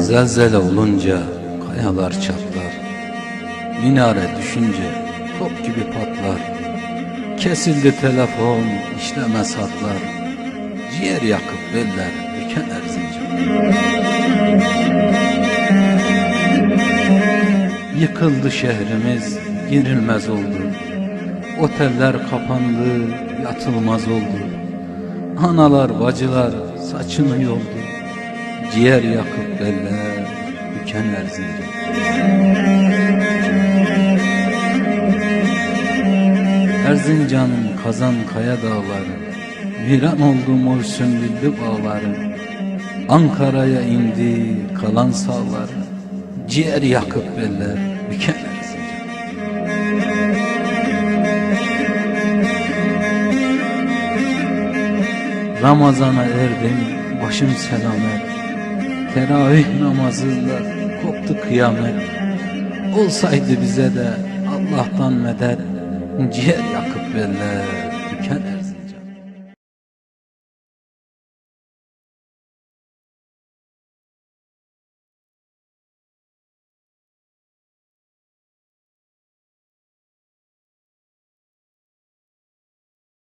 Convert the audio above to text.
Zelzele olunca kayalar çatlar. Minare düşünce top gibi patlar. Kesildi telefon işlemez hatlar Ciğer yakıp beller büken Erzincan. Yıkıldı şehrimiz girilmez oldu. Oteller kapandı yatılmaz oldu. Analar bacılar saçını yoldu Ciğer yakıp beller büken Erzincan Erzincan'ın kazan kaya dağları Viran oldu mor sümbüllü bağları. Ankara'ya indi kalan sağları Ciğer yakıp beller büken Erzincan Ramazana erdim başım selamet Teravih namazında koptu kıyamet. Olsaydı bize de Allah'tan medet Ciğer yakıp beller büken